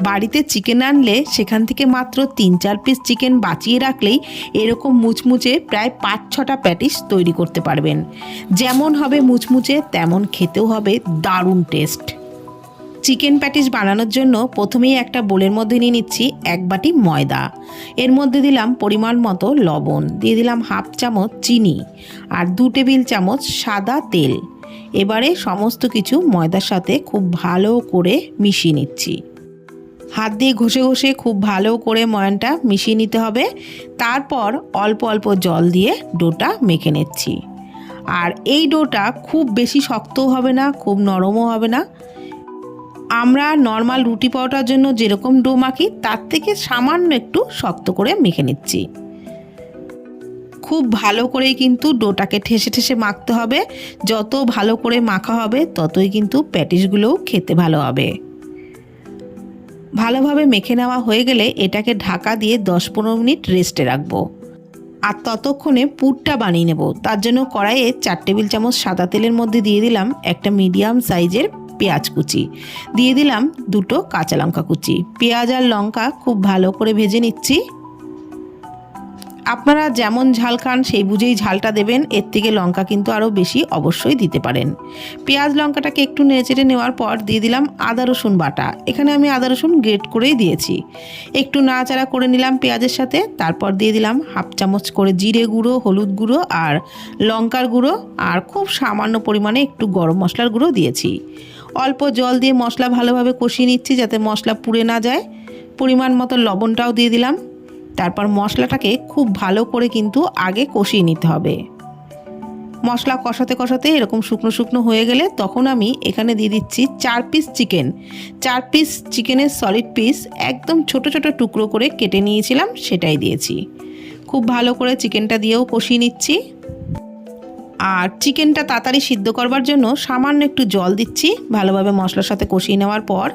বাড়িতে চিকেন আনলে সেখান থেকে মাত্র তিন চার পিস চিকেন বাঁচিয়ে রাখলেই এরকম মুচমুচে প্রায় পাঁচ ছটা প্যাটিস তৈরি করতে পারবেন। যেমন হবে মুচমুচে, তেমন খেতেও হবে দারুণ টেস্ট চিকেন প্যাটিস বানানোর জন্য প্রথমেই একটা বোলের মধ্যে নিয়ে নিচ্ছি এক বাটি ময়দা। এর মধ্যে দিলাম পরিমাণ মতো লবণ, দিয়ে দিলাম হাফ চামচ চিনি আর দু টেবিল চামচ সাদা তেল। এবারে সমস্ত কিছু ময়দার সাথে খুব ভালো করে মিশিয়ে নিচ্ছি। হাত দিয়ে ঘষে ঘষে খুব ভালো করে ময়ানটা মিশিয়ে নিতে হবে। তারপর অল্প অল্প জল দিয়ে ডোটা মেখে নিচ্ছি। আর এই ডোটা খুব বেশি শক্তও হবে না, খুব নরমও হবে না। আমরা নর্মাল রুটি পাওয়াটার জন্য যেরকম ডো মাখি, তার থেকে সামান্য একটু শক্ত করে মেখে নিচ্ছি। খুব ভালো করেই কিন্তু ডোটাকে ঠেসে ঠেসে মাখতে হবে। যত ভালো করে মাখা হবে, ততই কিন্তু প্যাটিসগুলোও খেতে ভালো হবে। ভালোভাবে মেখে নেওয়া হয়ে গেলে এটাকে ঢাকা দিয়ে দশ পনেরো মিনিট রেস্টে রাখব। আর ততক্ষণে পুরটা বানিয়ে নেব। তার জন্য কড়াইয়ে চার টেবিল চামচ সাদা তেলের মধ্যে দিয়ে দিলাম একটা মিডিয়াম সাইজের পেঁয়াজ কুচি। দিয়ে দিলাম দুটো কাঁচা লঙ্কা কুচি। পেঁয়াজ আর লঙ্কা খুব ভালো করে ভেজে নিচ্ছি। আপনারা যেমন ঝাল খান, সেই বুঝেই ঝালটা দেবেন। এর থেকে লঙ্কা কিন্তু আরও বেশি অবশ্যই দিতে পারেন। পেঁয়াজ লঙ্কাটাকে একটু নেড়েচেড়ে নেওয়ার পর দিয়ে দিলাম আদা, রসুন বাটা। এখানে আমি আদা, রসুন গ্রেট করেই দিয়েছি। একটু নাড়াচাড়া করে নিলাম পেঁয়াজের সাথে। তারপর দিয়ে দিলাম হাফ চামচ করে জিরে গুঁড়ো, হলুদ গুঁড়ো আর লঙ্কার গুঁড়ো। আর খুব সামান্য পরিমাণে একটু গরম মশলার গুঁড়ো দিয়েছি। অল্প জল দিয়ে মশলা ভালোভাবে কষিয়ে নিচ্ছি যাতে মশলা পুড়ে না যায়। পরিমাণ মতো লবণটাও দিয়ে দিলাম। তারপর মশলাটাকে খুব ভালো করে কিন্তু আগে কষিয়ে নিতে হবে। মশলা কষাতে কষাতে এরকম শুকনো শুকনো হয়ে গেলে তখন আমি এখানে দিয়ে দিচ্ছি চার পিস চিকেন চার পিস চিকেনের সলিড পিস একদম ছোট ছোট টুকরো করে কেটে নিয়েছিলাম সেটাই দিয়েছি। খুব ভালো করে চিকেনটা দিয়েও কষিয়ে নিচ্ছি। আর চিকেনটা তাড়াতাড়ি সিদ্ধ করবার জন্য সামান্য একটু জল দিচ্ছি ভালোভাবে মশলার সাথে কষিয়ে নেওয়ার পর।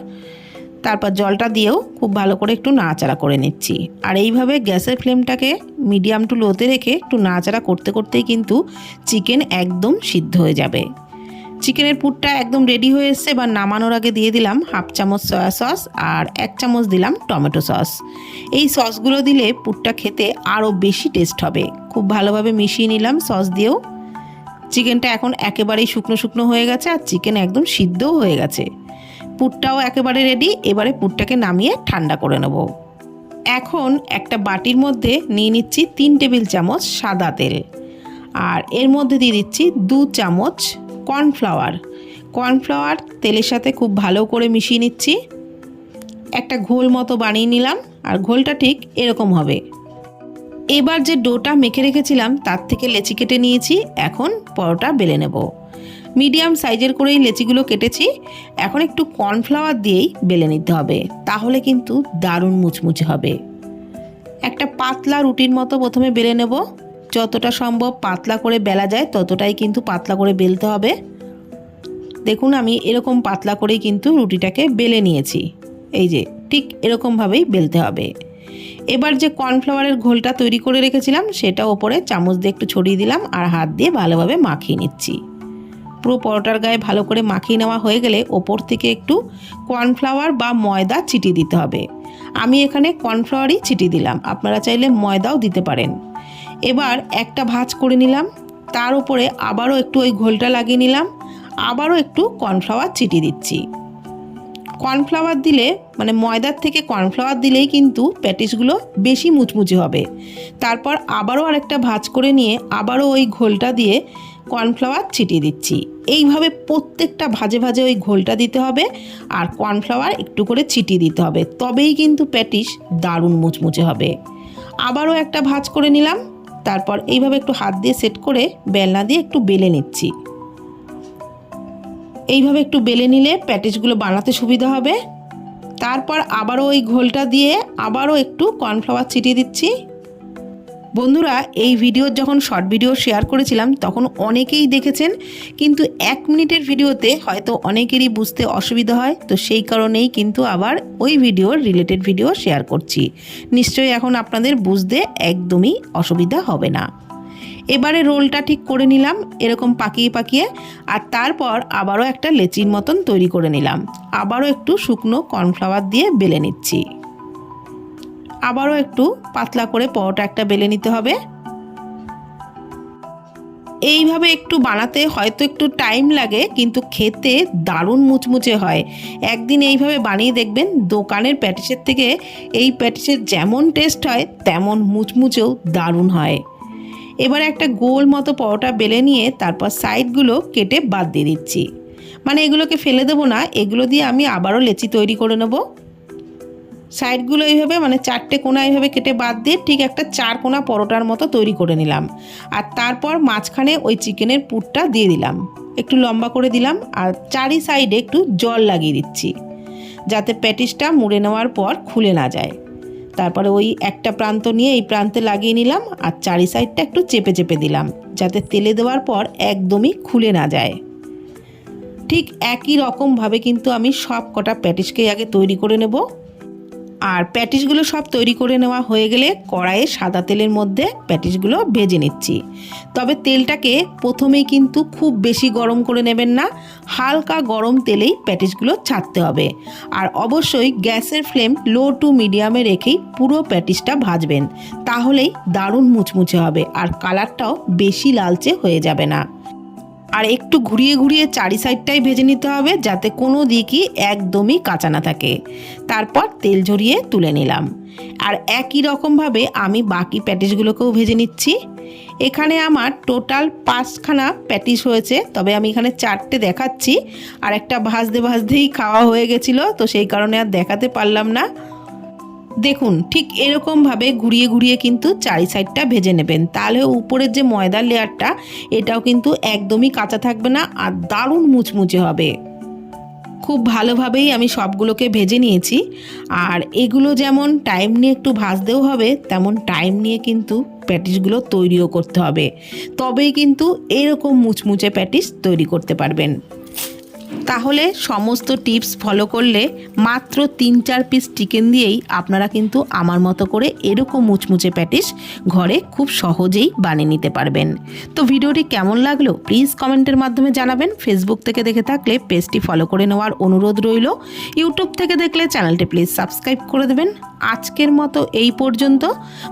তারপর জলটা দিয়েও খুব ভালো করে একটু নাড়াচাড়া করে নিচ্ছি। আর এইভাবে গ্যাসের ফ্লেমটাকে মিডিয়াম টু লোতে রেখে একটু নাড়াচাড়া করতে করতেই কিন্তু চিকেন একদম সিদ্ধ হয়ে যাবে। চিকেনের পুরটা একদম রেডি হয়ে এসছে, এবার নামানোর আগে দিয়ে দিলাম হাফ চামচ সয়া সস আর এক চামচ দিলাম টমেটো সস এই সসগুলো দিলে পুরটা খেতে আরও বেশি টেস্ট হবে। খুব ভালোভাবে মিশিয়ে নিলাম সস দিয়েও। চিকেনটা এখন একেবারেই শুকনো শুকনো হয়ে গেছে আর চিকেন একদম সিদ্ধও হয়ে গেছে। পুরটাও একেবারে রেডি এবারে পুরটাকে নামিয়ে ঠান্ডা করে নেব। এখন একটা বাটির মধ্যে নিয়ে নিচ্ছি তিন টেবিল চামচ সাদা তেল। আর এর মধ্যে দিয়ে দিচ্ছি দু চামচ কর্নফ্লাওয়ার। কর্নফ্লাওয়ার তেলের সাথে খুব ভালো করে মিশিয়ে নিচ্ছি। একটা ঘোল মতো বানিয়ে নিলাম, আর ঘোলটা ঠিক এরকম হবে। এবার যে ডোটা মেখে রেখেছিলাম, তার থেকে লেচি কেটে নিয়েছি, এখন পরোটা বেলে নেব। মিডিয়াম সাইজের করেই লেচিগুলো কেটেছি। এখন একটু কর্নফ্লাওয়ার দিয়েই বেলে নিতে হবে। তাহলে কিন্তু দারুণ মুচমুচে হবে। একটা পাতলা রুটির মতো প্রথমে বেলে নেব। যতটা সম্ভব পাতলা করে বেলা যায়, ততটাই কিন্তু পাতলা করে বেলতে হবে। দেখুন, আমি এরকম পাতলা করেই কিন্তু রুটিটাকে বেলে নিয়েছি। এই যে, ঠিক এরকমভাবেই বেলতে হবে। এবার যে কর্নফ্লাওয়ারের ঘোলটা তৈরি করে রেখেছিলাম, সেটা ওপরে চামচ দিয়ে একটু ছড়িয়ে দিলাম আর হাত দিয়ে ভালোভাবে মাখিয়ে নিচ্ছি। পুরো পরোটার গায়ে ভালো করে মাখিয়ে নেওয়া হয়ে গেলে ওপর থেকে একটু কর্নফ্লাওয়ার বা ময়দা ছিটিয়ে দিতে হবে। আমি এখানে কর্নফ্লাওয়ারই ছিটিয়ে দিলাম। আপনারা চাইলে ময়দাও দিতে পারেন। এবার একটা ভাজ করে নিলাম। তার উপরে আবারও একটু ওই ঘোলটা লাগিয়ে নিলাম। আবারও একটু কর্নফ্লাওয়ার ছিটিয়ে দিচ্ছি। কর্নফ্লাওয়ার দিলে মানে ময়দার থেকে কর্নফ্লাওয়ার দিলেই কিন্তু প্যাটিসগুলো বেশি মুচমুচে হবে। তারপর আবারও আরেকটা ভাজ করে নিয়ে আবারও ওই ঘোলটা দিয়ে কর্নফ্লাওয়ার ছিটিয়ে দিচ্ছি। এইভাবে প্রত্যেকটা ভাজে ভাজে ওই ঘোলটা দিতে হবে আর কর্নফ্লাওয়ার একটু করে ছিটিয়ে দিতে হবে। তবেই কিন্তু প্যাটিস দারুণ মুচমুচে হবে। আবারও একটা ভাজ করে নিলাম। তারপর এইভাবে একটু হাত দিয়ে সেট করে বেলনা দিয়ে একটু বেলে নিচ্ছি। এইভাবে একটু বেলে নিলে প্যাটিসগুলো বানাতে সুবিধা হবে। তারপর আবারও ওই ঘোলটা দিয়ে আবারও একটু কর্নফ্লাওয়ার ছিটিয়ে দিচ্ছি। বন্ধুরা, এই ভিডিওর যখন শর্ট ভিডিও শেয়ার করেছিলাম, তখন অনেকেই দেখেছেন, কিন্তু এক মিনিটের ভিডিওতে হয়তো অনেকেরই বুঝতে অসুবিধা হয়। তো সেই কারণেই কিন্তু আবার ওই ভিডিওর রিলেটেড ভিডিও শেয়ার করছি। নিশ্চয়ই এখন আপনাদের বুঝতে একদমই অসুবিধা হবে না। এবারে রোলটা ঠিক করে নিলাম, এরকম পাকিয়ে পাকিয়ে, আর তারপর আবারও একটা লেচির মতন তৈরি করে নিলাম। আবারও একটু শুকনো কর্নফ্লাওয়ার দিয়ে বেলে নিচ্ছি। আবারও একটু পাতলা করে পরোটা একটা বেলে নিতে হবে। এইভাবে একটু বানাতে হয়তো একটু টাইম লাগে, কিন্তু খেতে দারুণ মুচমুচে হয়। একদিন এইভাবে বানিয়ে দেখবেন, দোকানের প্যাটিসের থেকে এই প্যাটিসের যেমন টেস্ট হয়, তেমন মুচমুচেও দারুণ হয়। এবার একটা গোল মতো পরোটা বেলে নিয়ে তারপর সাইডগুলো কেটে বাদ দিয়ে দিচ্ছি। মানে এগুলোকে ফেলে দেবো না, এগুলো দিয়ে আমি আবারও লেচি তৈরি করে নেব। সাইডগুলো এইভাবে মানে চারটে কোনা এইভাবে কেটে বাদ দিয়ে ঠিক একটা চার কোনা পরোটার মতো তৈরি করে নিলাম। আর তারপর মাঝখানে ওই চিকেনের পুরটা দিয়ে দিলাম। একটু লম্বা করে দিলাম আর চারি সাইডে একটু জল লাগিয়ে দিচ্ছি, যাতে প্যাটিসটা মুড়ে নেওয়ার পর খুলে না যায়। তারপরে ওই একটা প্রান্ত নিয়ে এই প্রান্তে লাগিয়ে নিলাম আর চারি সাইডটা একটু চেপে চেপে দিলাম, যাতে তেলে দেওয়ার পর একদমই খুলে না যায়। ঠিক একই রকমভাবে কিন্তু আমি সব কটা প্যাটিসকেই আগে তৈরি করে নেব। আর প্যাটিসগুলো সব তৈরি করে নেওয়া হয়ে গেলে কড়াইয়ে সাদা তেলের মধ্যে প্যাটিসগুলো ভেজে নিচ্ছি। তবে তেলটাকে প্রথমেই কিন্তু খুব বেশি গরম করে নেবেন না, হালকা গরম তেলেই প্যাটিসগুলো ছাড়তে হবে। আর অবশ্যই গ্যাসের ফ্লেম লো টু মিডিয়ামে রেখেই পুরো প্যাটিসটা ভাজবেন, তাহলেই দারুণ মুচমুচে হবে আর কালারটাও বেশি লালচে হয়ে যাবে না। আর একটু ঘুরিয়ে ঘুরিয়ে চারি সাইডটাই ভেজে নিতে হবে যাতে কোনো দিকই একদমই কাঁচা না থাকে। তারপর তেল ঝরিয়ে তুলে নিলাম। আর একই রকমভাবে আমি বাকি প্যাটিসগুলোকেও ভেজে নিচ্ছি। এখানে আমার টোটাল পাঁচখানা প্যাটিস হয়েছে, তবে আমি এখানে চারটে দেখাচ্ছি। আর একটা ভাজতে ভাজতেই খাওয়া হয়ে গেছিল, তো সেই কারণে আর দেখাতে পারলাম না। দেখুন, ঠিক এরকমভাবে ঘুরিয়ে ঘুরিয়ে কিন্তু চারি সাইডটা ভেজে নেবেন। তাহলে উপরের যে ময়দার লেয়ারটা এটাও কিন্তু একদমই কাঁচা থাকবে না আর দারুণ মুচমুচে হবে। খুব ভালোভাবেই আমি সবগুলোকে ভেজে নিয়েছি। আর এগুলো যেমন টাইম নিয়ে একটু ভাজতেও হবে, তেমন টাইম নিয়ে কিন্তু প্যাটিসগুলো তৈরিও করতে হবে। তবেই কিন্তু এরকম মুচমুচে প্যাটিস তৈরি করতে পারবেন। তাহলে সমস্ত টিপস ফলো করলে মাত্র তিন চার পিস চিকেন দিয়েই আপনারা কিন্তু আমার মতো করে এরকম মুচমুচে প্যাটিস ঘরে খুব সহজেই বানিয়ে নিতে পারবেন। তো ভিডিওটি কেমন লাগল প্লিজ কমেন্টের মাধ্যমে জানাবেন। ফেসবুক থেকে দেখে থাকলে পেজটি ফলো করে নেওয়ার অনুরোধ রইল। ইউটিউব থেকে দেখলে চ্যানেলটি প্লিজ সাবস্ক্রাইব করে দেবেন। আজকের মতো এই পর্যন্ত।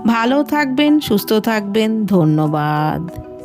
ভালো থাকবেন, সুস্থ থাকবেন। ধন্যবাদ।